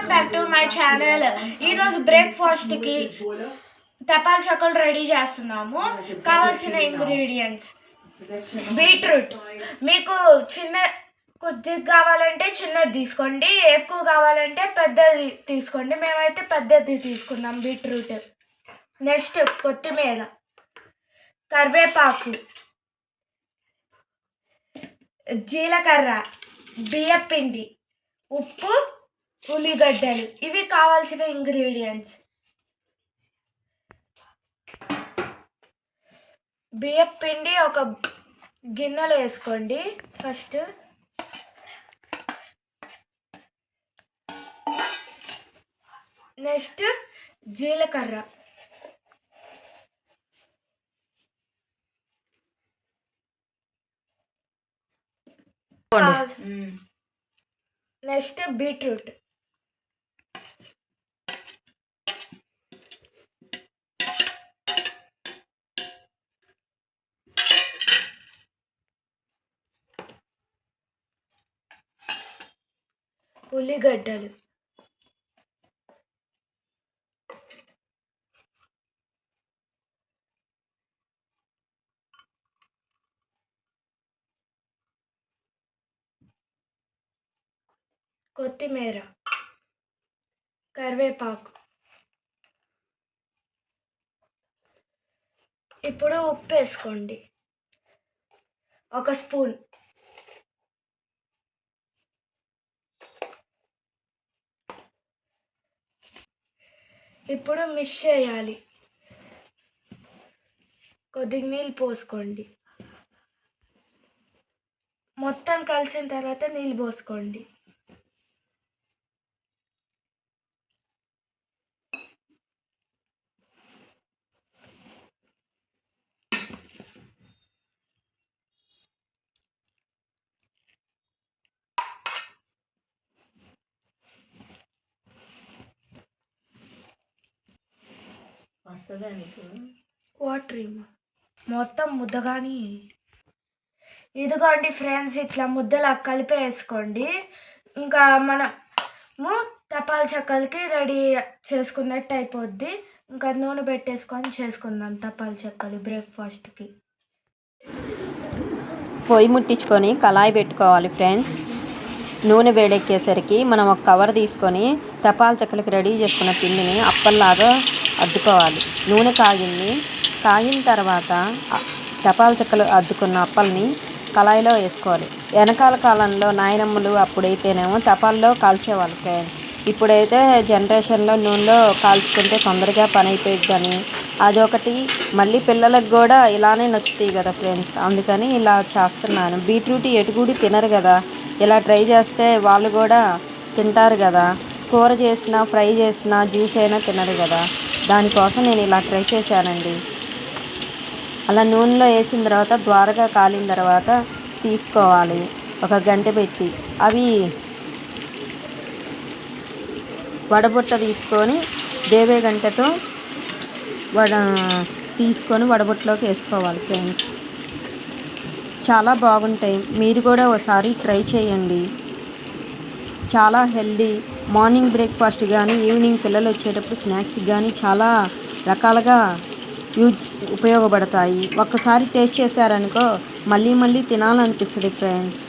Welcome back to my channel. ఈరోజు బ్రేక్ఫాస్ట్కి తపాల్ చక్కలు ready చేస్తున్నాము. కావాల్సిన ఇంగ్రీడియంట్స్. బీట్రూట్. మీకు చిన్న కొద్దిగా కావాలంటే చిన్నది తీసుకోండి ఎక్కువ కావాలంటే పెద్దది తీసుకోండి. మేమైతే పెద్దది తీసుకున్నాం బీట్రూట్. నెక్స్ట్ కొత్తిమీర కరివేపాకు జీలకర్ర బియ్యపిండి ఉప్పు ఉల్లిగడ్డలు. ఇవి కావాల్సిన ఇంగ్రీడియంట్స్. బియ్యపిండి ఒక గిన్నెలో వేసుకోండి. ఫస్ట్ నెక్స్ట్ జీలకర్ర. Next beetroot. ఉల్లిగడ్డలు. కొత్తిమీర. కరివేపాకు. ఇప్పుడు ఉప్పు వేసుకోండి. ఒక స్పూన్. ఇప్పుడు మిక్స్ చేయాలి. కొద్దిగా నీళ్ళు పోసుకోండి. మొత్తం కలిసిన తర్వాత నీళ్ళు పోసుకోండి. వస్తుందా నీకు వాటర్ ఏమో మొత్తం ఇదిగోండి ఫ్రెండ్స్ ఇట్లా ముద్దలా కలిపి వేసుకోండి. ఇంకా మనము తపాల చెక్కలకి రెడీ చేసుకున్నట్టు అయిపోద్ది. ఇంకా నూనె పెట్టేసుకొని చేసుకుందాం తపాల చెక్కలు బ్రేక్ఫాస్ట్కి. పొయ్యి ముట్టించుకొని కళాయి పెట్టుకోవాలి ఫ్రెండ్స్. నూనె వేడెక్కేసరికి మనం ఒక కవర్ తీసుకొని తపాల చెక్కలకి రెడీ చేసుకున్న పిండిని అప్పల్లాగా అద్దుకోవాలి. నూనె కాగింది. కాగిన తర్వాత ఆ తపాల చెక్కలు అద్దుకున్న అప్పల్ని కళాయిలో వేసుకోవాలి. వెనకాల కాలంలో నాయనమ్మలు అప్పుడైతేనేమో తపాల్లో కాల్చేవాళ్ళు ఫ్రెండ్స్ ఇప్పుడైతే జనరేషన్లో నూనెలో కాల్చుకుంటే తొందరగా పని అయిపోయిద్దని అదొకటి. మళ్ళీ పిల్లలకు కూడా ఇలానే నచ్చుతాయి కదా ఫ్రెండ్స్. అందుకని ఇలా చేస్తున్నాను. బీట్రూట్ ఎటుకూడి తినరు కదా. ఇలా ట్రై చేస్తే వాళ్ళు కూడా తింటారు కదా. కూర చేసినా ఫ్రై చేసినా జ్యూస్ అయినా తినరు కదా. దానికోసం నేను ఇలా ట్రై చేశానండి. అలా నూనెలో వేసిన తర్వాత ద్వారగా కాలిన తర్వాత తీసుకోవాలి. ఒక గంట పెట్టి. అవి వడబుట్ట తీసుకొని దేవే గంటతో వడ తీసుకొని వడబుట్టలోకి వేసుకోవాలి ఫ్రెండ్స్. చాలా బాగుంటాయి. మీరు కూడా ఒకసారి ట్రై చేయండి. చాలా హెల్దీ మార్నింగ్ బ్రేక్ఫాస్ట్ కానీ ఈవినింగ్ పిల్లలు వచ్చేటప్పుడు స్నాక్స్ కానీ చాలా రకాలుగా యూజ్ ఉపయోగపడతాయి. ఒక్కసారి టేస్ట్ చేశారనుకో మళ్ళీ మళ్ళీ తినాలనిపిస్తుంది ఫ్రెండ్స్.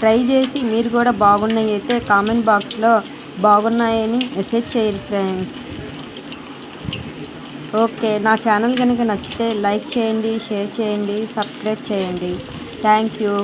ట్రై చేసి మీరు కూడా బాగున్నాయి అయితే కామెంట్ బాక్స్లో బాగున్నాయని మెసేజ్ చేయండి ఫ్రెండ్స్. ఓకే నా ఛానల్ కనుక నచ్చితే లైక్ చేయండి షేర్ చేయండి సబ్స్క్రైబ్ చేయండి. Thank you.